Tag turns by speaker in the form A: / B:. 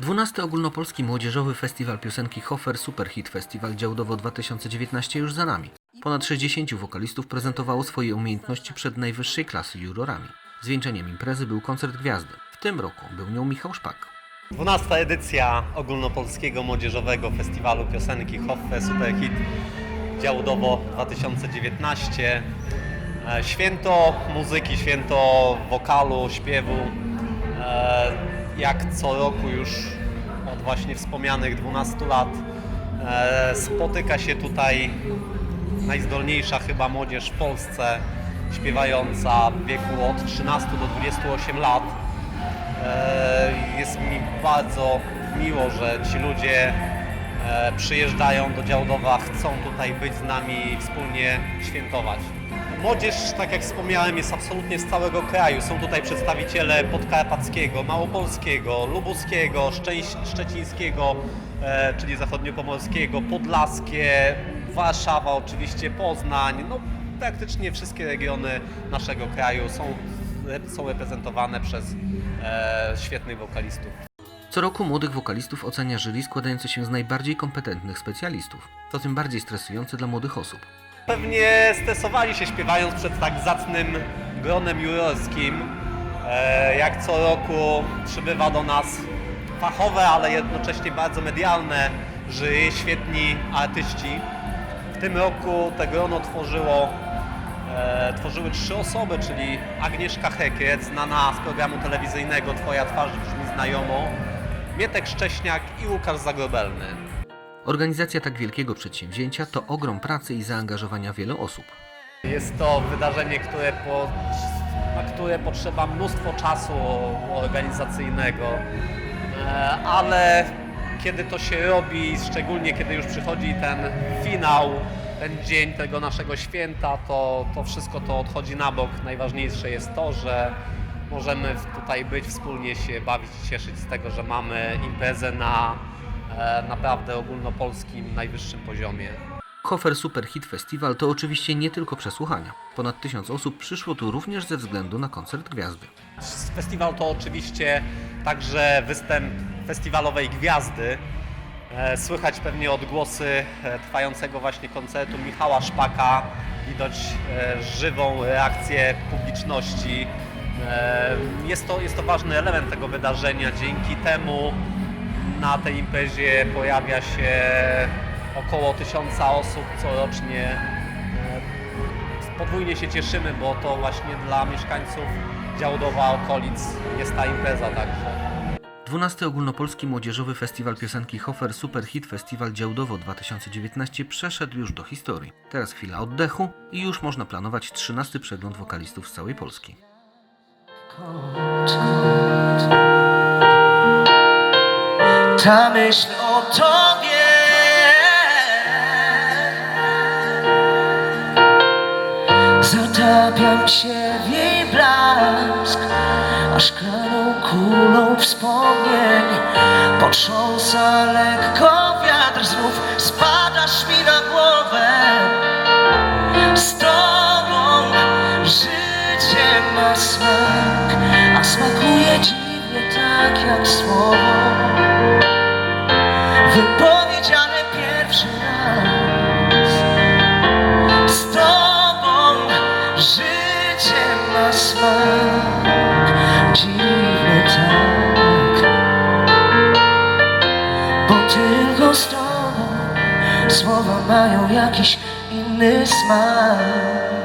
A: 12 Ogólnopolski Młodzieżowy Festiwal Piosenki Hofer Superhit Festiwal Działdowo 2019 już za nami. Ponad 60 wokalistów prezentowało swoje umiejętności przed najwyższej klasy jurorami. Zwieńczeniem imprezy był koncert gwiazdy. W tym roku był nią Michał Szpak.
B: 12 edycja ogólnopolskiego młodzieżowego festiwalu piosenki Hoffe Superhit Działdowo 2019. E, Święto muzyki, święto wokalu, śpiewu. E, Jak co roku już od właśnie wspomnianych 12 lat e, spotyka się tutaj najzdolniejsza chyba młodzież w Polsce śpiewająca w wieku od 13 do 28 lat. Jest mi bardzo miło, że ci ludzie przyjeżdżają do Działdowa, chcą tutaj być z nami i wspólnie świętować. Młodzież, tak jak wspomniałem, jest absolutnie z całego kraju. Są tutaj przedstawiciele podkarpackiego, małopolskiego, lubuskiego, szczecińskiego, e, czyli zachodniopomorskiego, podlaskie, Warszawa oczywiście, Poznań, no praktycznie wszystkie regiony naszego kraju są, są reprezentowane przez e, świetnych wokalistów.
A: Co roku młodych wokalistów ocenia jury składające się z najbardziej kompetentnych specjalistów. To tym bardziej stresujące dla młodych osób.
B: Pewnie stresowali się śpiewając przed tak zacnym gronem jurorskim. E, Jak co roku przybywa do nas fachowe, ale jednocześnie bardzo medialne jury, świetni artyści. W tym roku te grono tworzyło, e, tworzyły trzy osoby, czyli Agnieszka Hekiet, znana z programu telewizyjnego Twoja twarz brzmi znajomo, Mietek Szcześniak i Łukasz Zagrobelny.
A: Organizacja tak wielkiego przedsięwzięcia to ogrom pracy i zaangażowania wielu osób.
B: Jest to wydarzenie, które po, na które potrzeba mnóstwo czasu organizacyjnego, E, ale kiedy to się robi, szczególnie kiedy już przychodzi ten finał, ten dzień tego naszego święta, to, to wszystko to odchodzi na bok. Najważniejsze jest to, że możemy tutaj być, wspólnie się bawić i cieszyć z tego, że mamy imprezę na e, naprawdę ogólnopolskim, najwyższym poziomie.
A: Hofer Superhit Festival to oczywiście nie tylko przesłuchania. Ponad tysiąc osób przyszło tu również ze względu na koncert gwiazdy.
B: Festiwal to oczywiście także występ festiwalowej gwiazdy. E, Słychać pewnie odgłosy e, trwającego właśnie koncertu Michała Szpaka. Widać żywą reakcję publiczności. Jest to, jest to ważny element tego wydarzenia. Dzięki temu na tej imprezie pojawia się około tysiąca osób corocznie. Podwójnie się cieszymy, bo to właśnie dla mieszkańców Działdowa okolic jest ta impreza także.
A: 12 Ogólnopolski Młodzieżowy Festiwal Piosenki Hofer Superhit Festiwal Działdowo 2019 przeszedł już do historii. Teraz chwila oddechu i już można planować 13 przegląd wokalistów z całej Polski.
C: Ta myśl o tobie. Zatapiam się w jej blask A szklaną kulą wspomnień. Potrząsa lekko smak A smakuje dziwnie tak jak słowo wypowiedziane pierwszy raz. Z Tobą życie ma smak, dziwny tak, bo tylko z Tobą słowa mają jakiś inny smak.